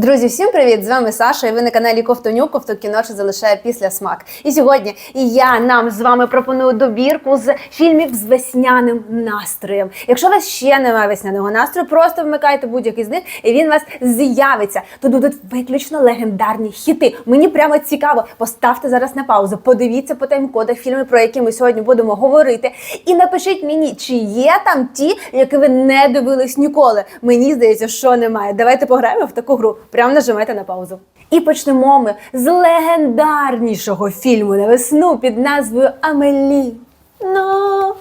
Друзі, всім привіт! З вами Саша, і ви на каналі Ковтонюк, Ковтокіно, що залишає після смак. І сьогодні я нам з вами пропоную добірку з фільмів з весняним настроєм. Якщо у вас ще немає весняного настрою, просто вмикайте будь-який з них, і він у вас з'явиться. Тут будуть виключно легендарні хіти. Мені прямо цікаво. Поставте зараз на паузу, подивіться по тайм-кодах фільми, про які ми сьогодні будемо говорити. І напишіть мені, чи є там ті, які ви не дивились ніколи. Мені здається, що немає. Давайте пограємо в таку гру. Прямо нажимайте на паузу. І почнемо ми з легендарнішого фільму на весну під назвою Амелі. Ну,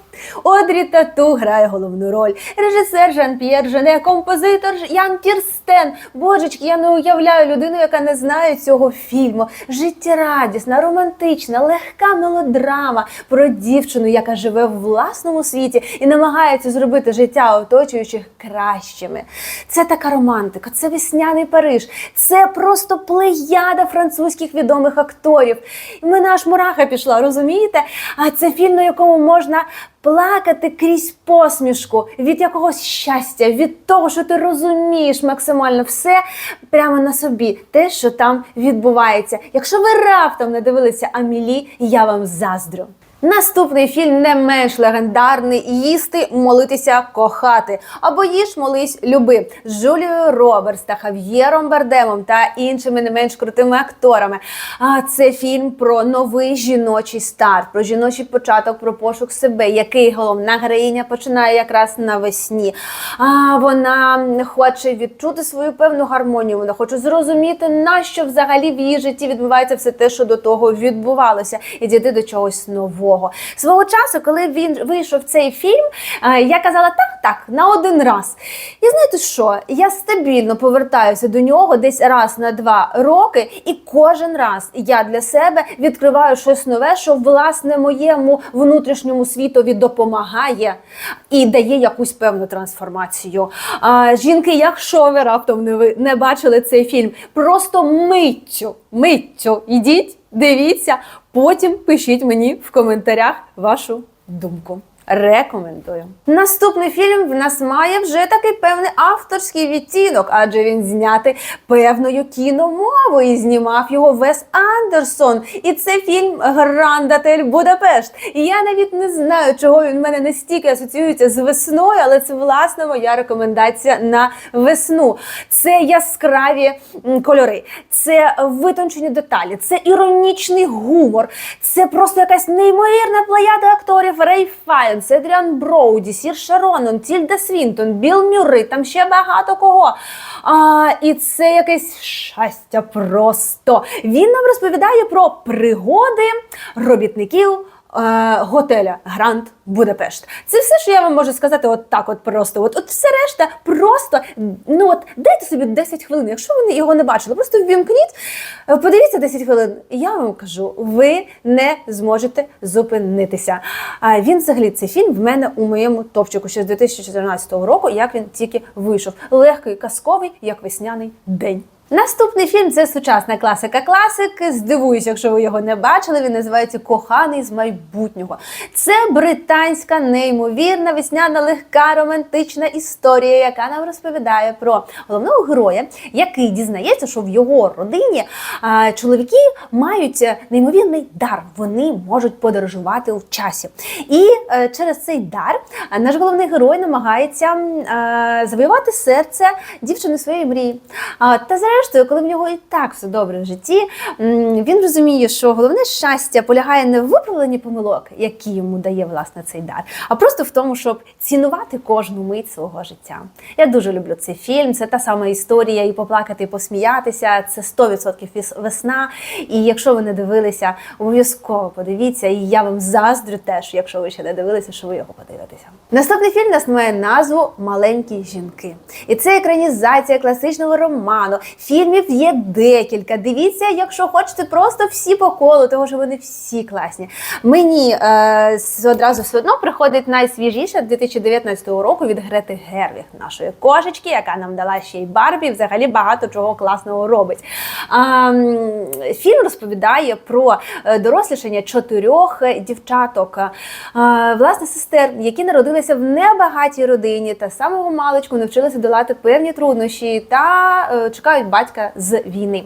Одрі Тату грає головну роль. Режисер Жан-П'єр Жене, композитор Ян Кірстен. Божечки, я не уявляю людину, яка не знає цього фільму. Життєрадісна, романтична, легка мелодрама про дівчину, яка живе в власному світі і намагається зробити життя оточуючих кращими. Це така романтика, це весняний Париж, це просто плеяда французьких відомих акторів. Мене аж мураха пішла, розумієте? А це фільм, на якому можна плакати крізь посмішку від якогось щастя, від того, що ти розумієш максимально все прямо на собі, те, що там відбувається. Якщо ви раптом не дивилися Амілі, я вам заздрю. Наступний фільм не менш легендарний їсти, молитися, кохати або їж, молись, люби з Джулією Робертс та Хав'єром Бардемом та іншими не менш крутими акторами. А це фільм про новий жіночий старт, про жіночий початок, про пошук себе, який головна героїня починає якраз навесні. А вона хоче відчути свою певну гармонію. Вона хоче зрозуміти, нащо взагалі в її житті відбувається все те, що до того відбувалося, і дійти до чогось нового. Свого часу, коли він вийшов цей фільм, е, я казала так, так, на один раз. І знаєте що? Я стабільно повертаюся до нього десь раз на два роки, і кожен раз я для себе відкриваю щось нове, що власне моєму внутрішньому світові допомагає і дає якусь певну трансформацію. А, жінки, якщо ви раптом не ви не бачили цей фільм, просто миттю, миттю ідіть, дивіться, потім пишіть мені в коментарях вашу думку. Рекомендую. Наступний фільм в нас має вже такий певний авторський відтінок, адже він знятий певною кіномовою. І знімав його Вес Андерсон. І це фільм Гранд Отель Будапешт. І я навіть не знаю, чого він в мене настільки асоціюється з весною, але це власне моя рекомендація на весну. Це яскраві кольори, це витончені деталі, це іронічний гумор, це просто якась неймовірна плеяда акторів Рей Файнс, Едріан Броуді, Сір Шаронон, Тільда Свінтон, Біл Мюррей, там ще багато кого. А, і це якесь щастя просто. Він нам розповідає про пригоди робітників. Е, Готеля Гранд Будапешт. Це все, що я вам можу сказати, от так, от просто. От, от все решта, просто ну от дайте собі 10 хвилин. Якщо ви його не бачили, просто ввімкніть, е, подивіться 10 хвилин. Я вам кажу, ви не зможете зупинитися. А він взагалі цей фільм в мене у моєму топчику ще з 2014 року, як він тільки вийшов. Легкий, казковий, як весняний день. Наступний фільм це сучасна класика класики. Здивуюсь, якщо ви його не бачили. Він називається Коханий з майбутнього. Це британська неймовірна весняна легка романтична історія, яка нам розповідає про головного героя, який дізнається, що в його родині а, чоловіки мають неймовірний дар. Вони можуть подорожувати в часі. І е, через цей дар а, наш головний герой намагається е, завоювати серце дівчини своєї мрії. А, та зрештою, коли в нього і так все добре в житті, він розуміє, що головне щастя полягає не в виправленні помилок, які йому дає власне цей дар, а просто в тому, щоб цінувати кожну мить свого життя. Я дуже люблю цей фільм. Це та сама історія і поплакати, і посміятися. Це 100% весна. І якщо ви не дивилися, обов'язково подивіться. І я вам заздрю теж, якщо ви ще не дивилися, що ви його подивитеся. Наступний фільм нас має назву Маленькі жінки. І це екранізація класичного роману. Фільмів є декілька. Дивіться, якщо хочете, просто всі по колу, тому що вони всі класні. Мені е, одразу все одно приходить найсвіжіше 2019 року від Грети Гервіг, нашої кошечки, яка нам дала ще й Барбі, взагалі багато чого класного робить. М, фільм розповідає про е, дорослішання чотирьох е, дівчаток, е, власне, сестер, які народилися в небагатій родині та самого маличку навчилися долати певні труднощі та е, чекають батька з війни.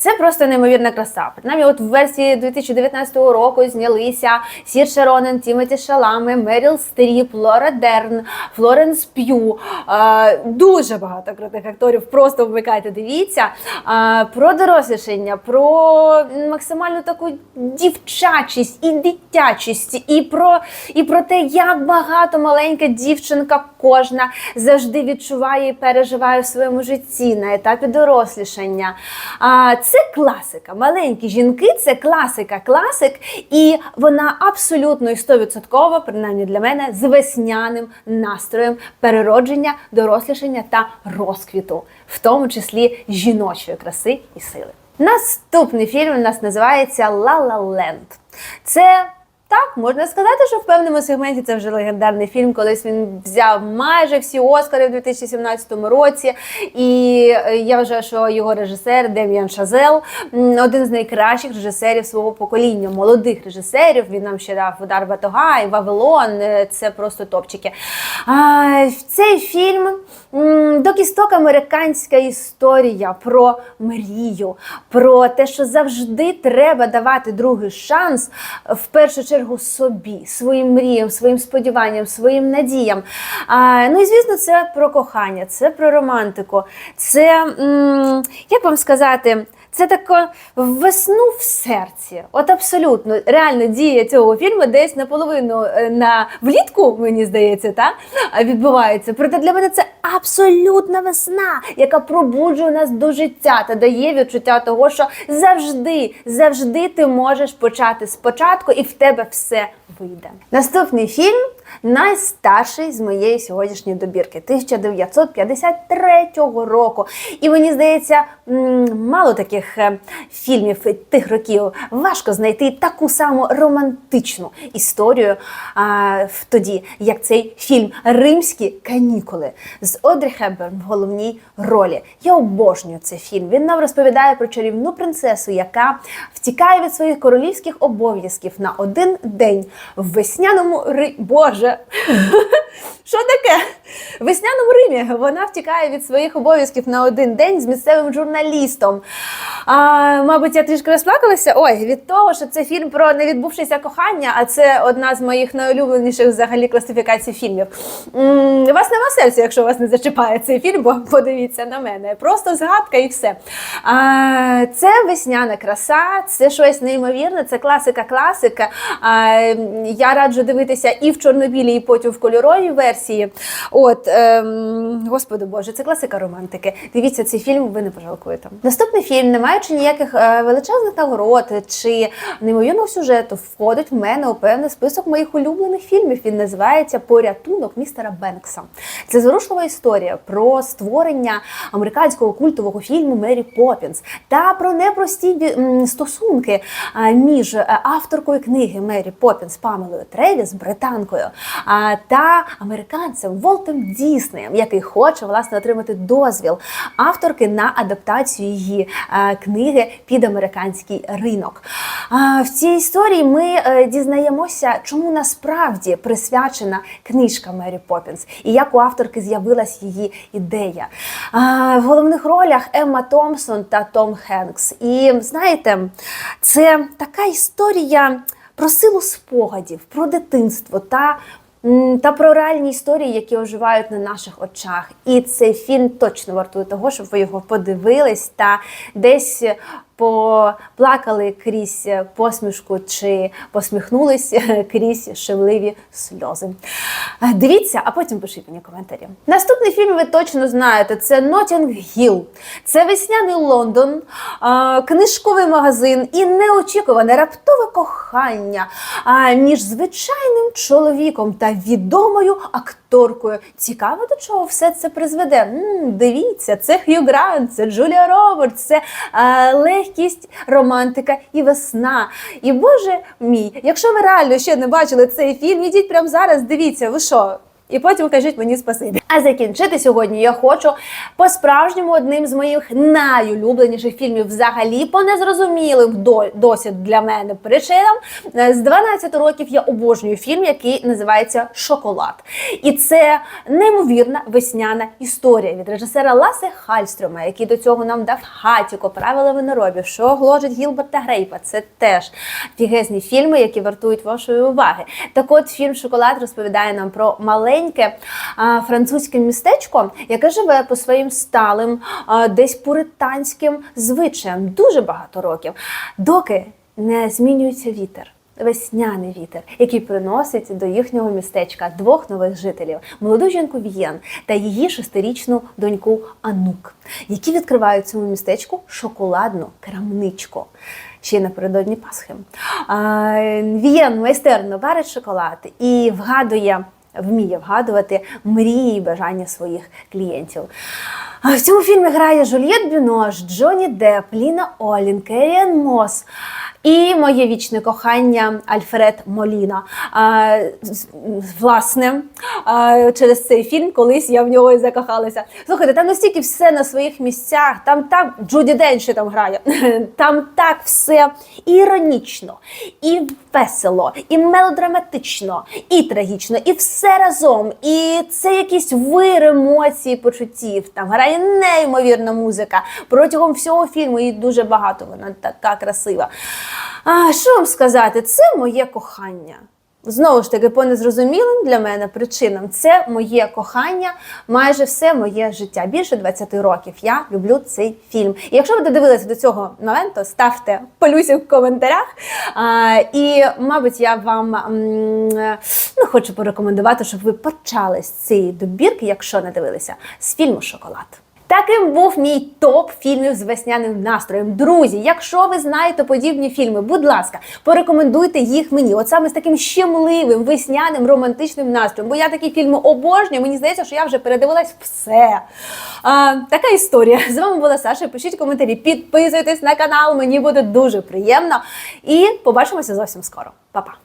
Це просто неймовірна краса. Принаймні, от в версії 2019 року знялися Сірша Ронен, Тімоті Шалами, Меріл Стріп, Лора Дерн, Флоренс П'ю. Е, дуже багато крутих акторів. Просто вмикайте, дивіться. Е, про дорослішання, про максимальну таку дівчачість і дитячість, і про, і про те, як багато маленька дівчинка кожна завжди відчуває і переживає в своєму житті на етапі дорослішання. Це класика. Маленькі жінки це класика, класик, і вона абсолютно і стовідсотково, принаймні для мене, з весняним настроєм переродження, дорослішання та розквіту, в тому числі жіночої краси і сили. Наступний фільм у нас називається «Ла Ла Ленд. Це так, можна сказати, що в певному сегменті це вже легендарний фільм. Колись він взяв майже всі Оскари в 2017 році. І е, я вважаю, що його режисер Дем'ян Шазел один з найкращих режисерів свого покоління, молодих режисерів. Він нам ще дав удар Батога і Вавилон. Е, Це просто топчики. А, цей фільм до кісток американська історія про мрію, про те, що завжди треба давати другий шанс в першу чергу собі, своїм мріям, своїм сподіванням, своїм надіям. А, ну і звісно, це про кохання, це про романтику, це м, як вам сказати. Це таке весну в серці. От абсолютно реально дія цього фільму десь наполовину е, на влітку, мені здається, та відбувається. Проте для мене це абсолютна весна, яка пробуджує нас до життя та дає відчуття того, що завжди, завжди ти можеш почати спочатку, і в тебе все вийде. Наступний фільм найстарший з моєї сьогоднішньої добірки 1953 року. І мені здається, мало таких е, фільмів тих років важко знайти таку саму романтичну історію а, тоді, як цей фільм Римські канікули з Одрі Хепберн в головній ролі. Я обожнюю цей фільм. Він нам розповідає про чарівну принцесу, яка втікає від своїх королівських обов'язків на один день в весняному Ри... Боже. Що таке? В весняному Римі вона втікає від своїх обов'язків на один день з місцевим журналістом. А, мабуть, я трішки розплакалася. Ой, від того, що це фільм про невідбувшеся кохання, а це одна з моїх найулюбленіших взагалі класифікацій фільмів. М, У вас нема серця, якщо вас не зачіпає цей фільм, бо подивіться на мене. Просто згадка і все. А, це весняна краса, це щось неймовірне, це класика, класика. А, я раджу дивитися і в чорнобілі, і потім в кольоровій версії. От, ем, господи Боже, це класика романтики. Дивіться цей фільм, ви не пожалкуєте. Наступний фільм, маючи ніяких е, величезних нагород чи неймовірного сюжету, входить в мене у певний список моїх улюблених фільмів. Він називається Порятунок містера Бенкса. Це зворушлива історія про створення американського культового фільму Мері Поппінс та про непрості стосунки між е, авторкою книги Мері Поппінс Памелою Тревіс, британкою, та американцем Волтом Діснеєм, який хоче власне отримати дозвіл авторки на адаптацію її е, книги під американський ринок. В цій історії ми е, дізнаємося, чому насправді присвячена книжка Мері Поппінс і як у авторки з'явилась її ідея. В головних ролях Емма Томпсон та Том Хенкс. І знаєте, це така історія про силу спогадів, про дитинство та. Та про реальні історії, які оживають на наших очах, і цей фільм точно вартує того, щоб ви його подивились та десь поплакали крізь посмішку чи посміхнулись крізь шевливі сльози. Е, Дивіться, а потім пишіть мені коментарі. Наступний фільм ви точно знаєте: це Нотінг Гіл. Це весняний Лондон, е, книжковий магазин і неочікуване раптове кохання е, між звичайним чоловіком та відомою акторкою. Цікаво, до чого все це призведе. М, дивіться, це Хью Грант, це Джулія Робертс, це е, легкість, романтика і весна. І Боже мій, якщо ви реально ще не бачили цей фільм, ідіть прямо зараз, дивіться, ви що? І потім кажіть мені спасибі. А закінчити сьогодні я хочу по-справжньому одним з моїх найулюбленіших фільмів взагалі по незрозумілим до- досі для мене причинам. Е, З 12 років я обожнюю фільм, який називається Шоколад. І це неймовірна весняна історія від режисера Ласе Хальстрюма, який до цього нам дав хатіко, правила виноробів, що гложить Гілберта Грейпа. Це теж фігезні фільми, які вартують вашої уваги. Так от фільм Шоколад розповідає нам про маленьке французьке містечко, яке живе по своїм сталим, десь пуританським звичаям дуже багато років, доки не змінюється вітер. Весняний вітер, який приносить до їхнього містечка двох нових жителів: молоду жінку В'єн та її шестирічну доньку Анук, які відкривають цьому містечку шоколадну крамничку. Ще напередодні Пасхи. В'єн майстерно варить шоколад і вгадує, вміє вгадувати мрії і бажання своїх клієнтів. А В цьому фільмі грає Жульєт Бюнош, Джонні Депп, Ліна Олін, Керіан Мос. І моє вічне кохання Альфред Моліна. А, власне, а, через цей фільм колись я в нього і закохалася. Слухайте, там настільки все на своїх місцях, там так Джуді Ден там грає. Там так все іронічно, і весело, і мелодраматично, і трагічно, і все разом. І це якийсь вир емоцій, почуттів. Там грає неймовірна музика. Протягом всього фільму її дуже багато. Вона така красива. А що вам сказати? Це моє кохання. Знову ж таки, по незрозумілим для мене причинам, це моє кохання, майже все моє життя. Більше 20 років я люблю цей фільм. І якщо ви додивилися до цього моменту, ставте полюсик в коментарях. А, і, мабуть, я вам ну, хочу порекомендувати, щоб ви почали з цієї добірки, якщо не дивилися, з фільму Шоколад. Таким був мій топ фільмів з весняним настроєм. Друзі, якщо ви знаєте подібні фільми, будь ласка, порекомендуйте їх мені. От саме з таким щемливим, весняним, романтичним настроєм. Бо я такі фільми обожнюю. Мені здається, що я вже передивилась все. А, така історія. З вами була Саша. Пишіть коментарі, підписуйтесь на канал, мені буде дуже приємно. І побачимося зовсім скоро. Па-па!